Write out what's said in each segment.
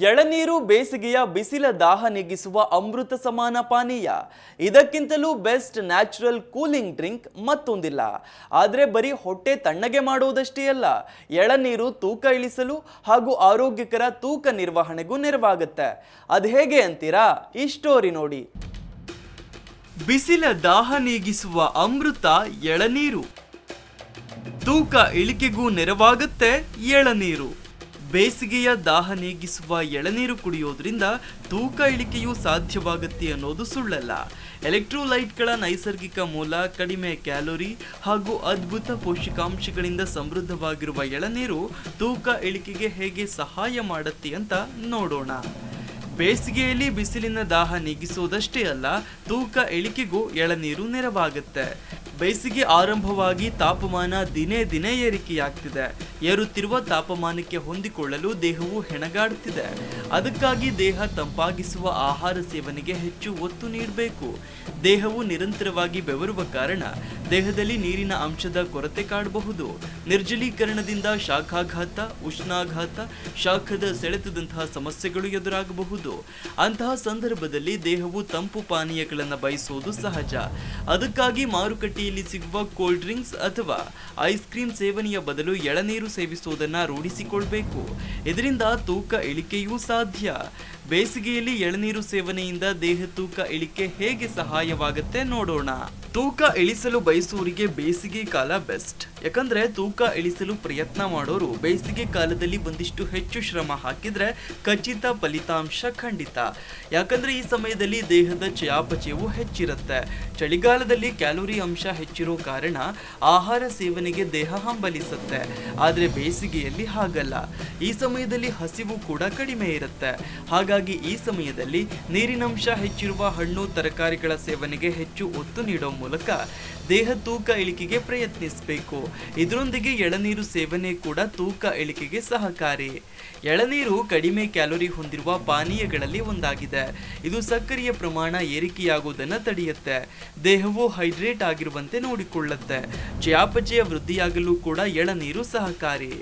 ಎಳನೀರು ಬೇಸಿಗೆಯ ಬಿಸಿಲ ದಾಹ ನೀಗಿಸುವ ಅಮೃತ ಸಮಾನ ಪಾನೀಯ. ಇದಕ್ಕಿಂತಲೂ ಬೆಸ್ಟ್ ನ್ಯಾಚುರಲ್ ಕೂಲಿಂಗ್ ಡ್ರಿಂಕ್ ಮತ್ತೊಂದಿಲ್ಲ. ಆದರೆ ಬರೀ ಹೊಟ್ಟೆ ತಣ್ಣಗೆ ಮಾಡುವುದಷ್ಟೇ ಅಲ್ಲ, ಎಳನೀರು ತೂಕ ಇಳಿಸಲು ಹಾಗೂ ಆರೋಗ್ಯಕರ ತೂಕ ನಿರ್ವಹಣೆಗೂ ನೆರವಾಗುತ್ತೆ. ಅದು ಹೇಗೆ ಅಂತೀರಾ? ಈ ಸ್ಟೋರಿ ನೋಡಿ. ಬಿಸಿಲ ದಾಹ ನೀಗಿಸುವ ಅಮೃತ ಎಳನೀರು. ತೂಕ ಇಳಿಕೆಗೂ ನೆರವಾಗುತ್ತೆ ಎಳನೀರು. ಬೇಸಿಗೆಯ ದಾಹ ನೀಗಿಸುವ ಎಳನೀರು ಕುಡಿಯೋದ್ರಿಂದ ತೂಕ ಇಳಿಕೆಯೂ ಸಾಧ್ಯವಾಗುತ್ತೆ ಅನ್ನೋದು ಸುಳ್ಳಲ್ಲ. ಎಲೆಕ್ಟ್ರೋಲೈಟ್ಗಳ ನೈಸರ್ಗಿಕ ಮೂಲ, ಕಡಿಮೆ ಕ್ಯಾಲೋರಿ ಹಾಗೂ ಅದ್ಭುತ ಪೋಷಕಾಂಶಗಳಿಂದ ಸಮೃದ್ಧವಾಗಿರುವ ಎಳನೀರು ತೂಕ ಇಳಿಕೆಗೆ ಹೇಗೆ ಸಹಾಯ ಮಾಡುತ್ತೆ ಅಂತ ನೋಡೋಣ. ಬೇಸಿಗೆಯಲ್ಲಿ ಬಿಸಿಲಿನ ದಾಹ ನೀಗಿಸೋದಷ್ಟೇ ಅಲ್ಲ, ತೂಕ ಇಳಿಕೆಗೂ ಎಳನೀರು ನೆರವಾಗುತ್ತೆ. ಬೇಸಿಗೆ ಆರಂಭವಾಗಿ ತಾಪಮಾನ ದಿನೇ ದಿನೇ ಏರಿಕೆಯಾಗ್ತಿದೆ. ಏರುತ್ತಿರುವ ತಾಪಮಾನಕ್ಕೆ ಹೊಂದಿಕೊಳ್ಳಲು ದೇಹವು ಹೆಣಗಾಡುತ್ತಿದೆ. ಅದಕ್ಕಾಗಿ ದೇಹ ತಂಪಾಗಿಸುವ ಆಹಾರ ಸೇವನೆಗೆ ಹೆಚ್ಚು ಒತ್ತು ನೀಡಬೇಕು. ದೇಹವು ನಿರಂತರವಾಗಿ ಬೆವರುವ ಕಾರಣ ದೇಹದಲ್ಲಿ ನೀರಿನ ಅಂಶದ ಕೊರತೆ ಕಾಡಬಹುದು. ನಿರ್ಜಲೀಕರಣದಿಂದ ಶಾಖಾಘಾತ, ಉಷ್ಣಾಘಾತ, ಶಾಖದ ಸೆಳೆತದಂತಹ ಸಮಸ್ಯೆಗಳು ಎದುರಾಗಬಹುದು. ಅಂತಹ ಸಂದರ್ಭದಲ್ಲಿ ದೇಹವು ತಂಪು ಪಾನೀಯಗಳನ್ನು ಬಯಸುವುದು ಸಹಜ. ಅದಕ್ಕಾಗಿ ಮಾರುಕಟ್ಟೆಯಲ್ಲಿ ಸಿಗುವ ಕೋಲ್ಡ್ ಡ್ರಿಂಕ್ಸ್ ಅಥವಾ ಐಸ್ ಕ್ರೀಮ್ ಸೇವನೆಯ ಬದಲು ಎಳನೀರು ಸೇವಿಸುವುದನ್ನು ರೂಢಿಸಿಕೊಳ್ಬೇಕು. ಇದರಿಂದ ತೂಕ ಇಳಿಕೆಯೂ ಸಾಧ್ಯ. ಬೇಸಿಗೆಯಲ್ಲಿ ಎಳನೀರು ಸೇವನೆಯಿಂದ ದೇಹ ತೂಕ ಇಳಿಕೆ ಹೇಗೆ ಸಹಾಯವಾಗುತ್ತೆ ನೋಡೋಣ. ತೂಕ ಇಳಿಸಲು ಬಯಸುವವರಿಗೆ ಬೇಸಿಗೆ ಕಾಲ ಬೆಸ್ಟ್. ಯಾಕಂದ್ರೆ ತೂಕ ಇಳಿಸಲು ಪ್ರಯತ್ನ ಮಾಡೋರು ಬೇಸಿಗೆ ಕಾಲದಲ್ಲಿ ಒಂದಿಷ್ಟು ಹೆಚ್ಚು ಶ್ರಮ ಹಾಕಿದ್ರೆ ಖಚಿತ ಫಲಿತಾಂಶ ಖಂಡಿತ. ಯಾಕಂದ್ರೆ ಈ ಸಮಯದಲ್ಲಿ ದೇಹದ ಚಯಾಪಚಯವು ಹೆಚ್ಚಿರುತ್ತೆ. ಚಳಿಗಾಲದಲ್ಲಿ ಕ್ಯಾಲೋರಿ ಅಂಶ ಹೆಚ್ಚಿರೋ ಕಾರಣ ಆಹಾರ ಸೇವನೆಗೆ ದೇಹ ಹಂಬಲಿಸುತ್ತೆ. ಆದ್ರೆ ಬೇಸಿಗೆಯಲ್ಲಿ ಹಾಗಲ್ಲ. ಈ ಸಮಯದಲ್ಲಿ ಹಸಿವು ಕೂಡ ಕಡಿಮೆ ಇರುತ್ತೆ. ಹಾಗಾಗಿ ಈ ಸಮಯದಲ್ಲಿ ನೀರಿನಂಶ ಹೆಚ್ಚಿರುವ ಹಣ್ಣು ತರಕಾರಿಗಳ ಸೇವನೆಗೆ ಹೆಚ್ಚು ಒತ್ತು ನೀಡುವ ಮೂಲಕ ದೇಹ ತೂಕ ಇಳಿಕೆಗೆ ಪ್ರಯತ್ನಿಸಬೇಕು. ಇದರೊಂದಿಗೆ ಎಳನೀರು ಸೇವನೆ ಕೂಡ ತೂಕ ಇಳಿಕೆಗೆ ಸಹಕಾರಿ. ಎಳನೀರು ಕಡಿಮೆ ಕ್ಯಾಲೋರಿ ಹೊಂದಿರುವ ಪಾನೀಯಗಳಲ್ಲಿ ಒಂದಾಗಿದೆ. ಇದು ಸಕ್ಕರೆಯ ಪ್ರಮಾಣ ಏರಿಕೆಯಾಗುವುದನ್ನು ತಡೆಯುತ್ತೆ. ದೇಹವು ಹೈಡ್ರೇಟ್ ಆಗಿರುವಂತೆ ನೋಡಿಕೊಳ್ಳುತ್ತೆ. ಚಯಾಪಚಯ ವೃದ್ಧಿಯಾಗಲು ಕೂಡ ಎಳನೀರು ಸಹಕಾರಿ.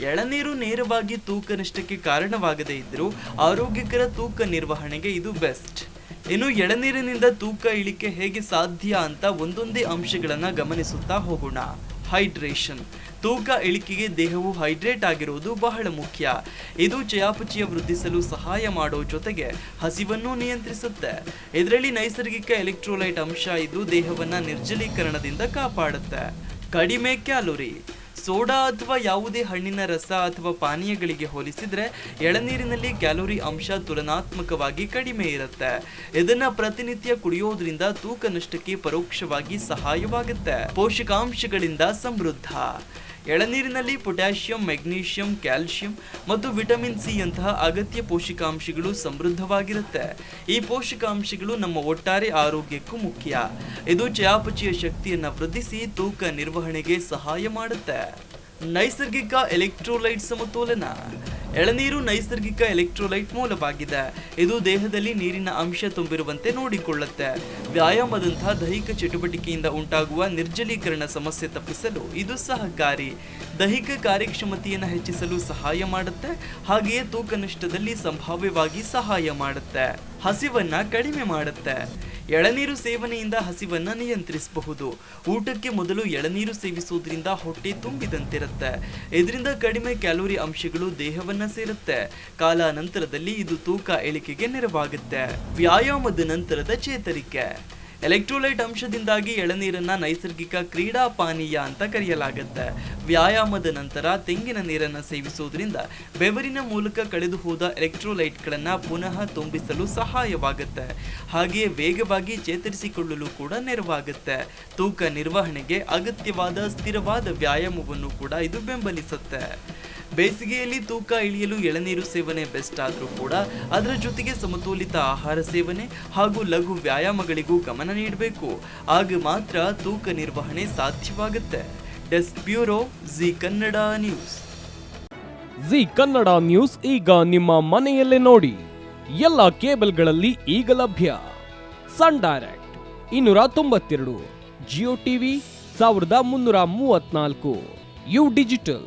ಎಳನೀರು ನೇರವಾಗಿ ತೂಕ ನಷ್ಟಕ್ಕೆ ಕಾರಣವಾಗದೇ ಇದ್ದರೂ ಆರೋಗ್ಯಕರ ತೂಕ ನಿರ್ವಹಣೆಗೆ ಇದು ಬೆಸ್ಟ್. ಇನ್ನು ಎಳನೀರಿನಿಂದ ತೂಕ ಇಳಿಕೆ ಹೇಗೆ ಸಾಧ್ಯ ಅಂತ ಒಂದೊಂದೇ ಅಂಶಗಳನ್ನು ಗಮನಿಸುತ್ತಾ ಹೋಗೋಣ. ಹೈಡ್ರೇಷನ್. ತೂಕ ಇಳಿಕೆಗೆ ದೇಹವು ಹೈಡ್ರೇಟ್ ಆಗಿರುವುದು ಬಹಳ ಮುಖ್ಯ. ಇದು ಚಯಾಪಚಯ ವೃದ್ಧಿಸಲು ಸಹಾಯ ಮಾಡೋ ಜೊತೆಗೆ ಹಸಿವನ್ನು ನಿಯಂತ್ರಿಸುತ್ತೆ. ಇದರಲ್ಲಿ ನೈಸರ್ಗಿಕ ಎಲೆಕ್ಟ್ರೋಲೈಟ್ ಅಂಶ ಇದು ದೇಹವನ್ನು ನಿರ್ಜಲೀಕರಣದಿಂದ ಕಾಪಾಡುತ್ತೆ. ಕಡಿಮೆ ಕ್ಯಾಲೋರಿ. ಸೋಡಾ ಅಥವಾ ಯಾವುದೇ ಹಣ್ಣಿನ ರಸ ಅಥವಾ ಪಾನೀಯಗಳಿಗೆ ಹೋಲಿಸಿದ್ರೆ ಎಳನೀರಿನಲ್ಲಿ ಕ್ಯಾಲೋರಿ ಅಂಶ ತುಲನಾತ್ಮಕವಾಗಿ ಕಡಿಮೆ ಇರುತ್ತೆ. ಇದನ್ನ ಪ್ರತಿನಿತ್ಯ ಕುಡಿಯೋದ್ರಿಂದ ತೂಕ ನಷ್ಟಕ್ಕೆ ಪರೋಕ್ಷವಾಗಿ ಸಹಾಯವಾಗುತ್ತೆ. ಪೋಷಕಾಂಶಗಳಿಂದ ಸಮೃದ್ಧ. ಎಳನೀರಿನಲ್ಲಿ ಪೊಟ್ಯಾಷಿಯಂ, ಮೆಗ್ನೀಷಿಯಂ ಕ್ಯಾಲ್ಸಿಯಂ ಮತ್ತು ವಿಟಮಿನ್ ಸಿ ಅಂತಹ ಅಗತ್ಯ ಪೋಷಕಾಂಶಗಳು ಸಮೃದ್ಧವಾಗಿರುತ್ತೆ. ಈ ಪೋಷಕಾಂಶಗಳು ನಮ್ಮ ಒಟ್ಟಾರೆ ಆರೋಗ್ಯಕ್ಕೂ ಮುಖ್ಯ. ಇದು ಚಯಾಪಚಯ ಶಕ್ತಿಯನ್ನು ವೃದ್ಧಿಸಿ ತೂಕ ನಿರ್ವಹಣೆಗೆ ಸಹಾಯ ಮಾಡುತ್ತೆ. ನೈಸರ್ಗಿಕ ಎಲೆಕ್ಟ್ರೋಲೈಟ್ ಸಮತೋಲನ. ಎಳನೀರು ನೈಸರ್ಗಿಕ ಎಲೆಕ್ಟ್ರೋಲೈಟ್ ಮೂಲವಾಗಿದೆ. ಇದು ದೇಹದಲ್ಲಿ ನೀರಿನ ಅಂಶ ತುಂಬಿರುವಂತೆ ನೋಡಿಕೊಳ್ಳುತ್ತೆ. ವ್ಯಾಯಾಮದಂತಹ ದೈಹಿಕ ಚಟುವಟಿಕೆಯಿಂದ ಉಂಟಾಗುವ ನಿರ್ಜಲೀಕರಣ ಸಮಸ್ಯೆ ತಪ್ಪಿಸಲು ಇದು ಸಹಕಾರಿ. ದೈಹಿಕ ಕಾರ್ಯಕ್ಷಮತೆಯನ್ನು ಹೆಚ್ಚಿಸಲು ಸಹಾಯ ಮಾಡುತ್ತೆ. ಹಾಗೆಯೇ ತೂಕ ನಷ್ಟದಲ್ಲಿ ಸಂಭಾವ್ಯವಾಗಿ ಸಹಾಯ ಮಾಡುತ್ತೆ. ಹಸಿವನ್ನ ಕಡಿಮೆ ಮಾಡುತ್ತೆ. ಎಳನೀರು ಸೇವನೆಯಿಂದ ಹಸಿವನ್ನು ನಿಯಂತ್ರಿಸಬಹುದು. ಊಟಕ್ಕೆ ಮೊದಲು ಎಳನೀರು ಸೇವಿಸುವುದರಿಂದ ಹೊಟ್ಟೆ ತುಂಬಿದಂತಿರುತ್ತೆ. ಇದರಿಂದ ಕಡಿಮೆ ಕ್ಯಾಲೋರಿ ಅಂಶಗಳು ದೇಹವನ್ನು ಸೇರುತ್ತೆ. ಕಾಲಾನಂತರದಲ್ಲಿ ಇದು ತೂಕ ಇಳಿಕೆಗೆ ನೆರವಾಗುತ್ತೆ. ವ್ಯಾಯಾಮದ ನಂತರದ ಚೇತರಿಕೆ. ಎಲೆಕ್ಟ್ರೋಲೈಟ್ ಅಂಶದಿಂದಾಗಿ ಎಳನೀರನ್ನ ನೈಸರ್ಗಿಕ ಕ್ರೀಡಾ ಪಾನೀಯ ಅಂತ ಕರೆಯಲಾಗುತ್ತೆ. ವ್ಯಾಯಾಮದ ನಂತರ ತೆಂಗಿನ ನೀರನ್ನು ಸೇವಿಸುವುದರಿಂದ ಬೆವರಿನ ಮೂಲಕ ಕಳೆದು ಹೋದ ಎಲೆಕ್ಟ್ರೋಲೈಟ್ಗಳನ್ನು ಪುನಃ ತುಂಬಿಸಲು ಸಹಾಯವಾಗುತ್ತೆ. ಹಾಗೆಯೇ ವೇಗವಾಗಿ ಚೇತರಿಸಿಕೊಳ್ಳಲು ಕೂಡ ನೆರವಾಗುತ್ತೆ. ತೂಕ ನಿರ್ವಹಣೆಗೆ ಅಗತ್ಯವಾದ ಸ್ಥಿರವಾದ ವ್ಯಾಯಾಮವನ್ನು ಕೂಡ ಇದು ಬೆಂಬಲಿಸುತ್ತೆ. ಬೇಸಿಗೆಯಲ್ಲಿ ತೂಕ ಇಳಿಯಲು ಎಳನೀರು ಸೇವನೆ ಬೆಸ್ಟ್ ಆದರೂ ಕೂಡ ಅದರ ಜೊತೆಗೆ ಸಮತೋಲಿತ ಆಹಾರ ಸೇವನೆ ಹಾಗೂ ಲಘು ವ್ಯಾಯಾಮಗಳಿಗೂ ಗಮನ ನೀಡಬೇಕು. ಆಗ ಮಾತ್ರ ತೂಕ ನಿರ್ವಹಣೆ ಸಾಧ್ಯವಾಗುತ್ತೆ. Desk bureau, Zee Kannada news. Zee Kannada news ಈಗ ನಿಮ್ಮ ಮನೆಯಲ್ಲೇ ನೋಡಿ. ಎಲ್ಲ ಕೇಬಲ್ಗಳಲ್ಲಿ ಈಗ ಲಭ್ಯ. ಸನ್ ಡೈರೆಕ್ಟ್ ಇನ್ನೂರ ತೊಂಬತ್ತೆರಡು, ಜಿಯೋ ಟಿವಿ ಸಾವಿರದ ಮುನ್ನೂರ ಮೂವತ್ನಾಲ್ಕು ಯು ಡಿಜಿಟಲ್.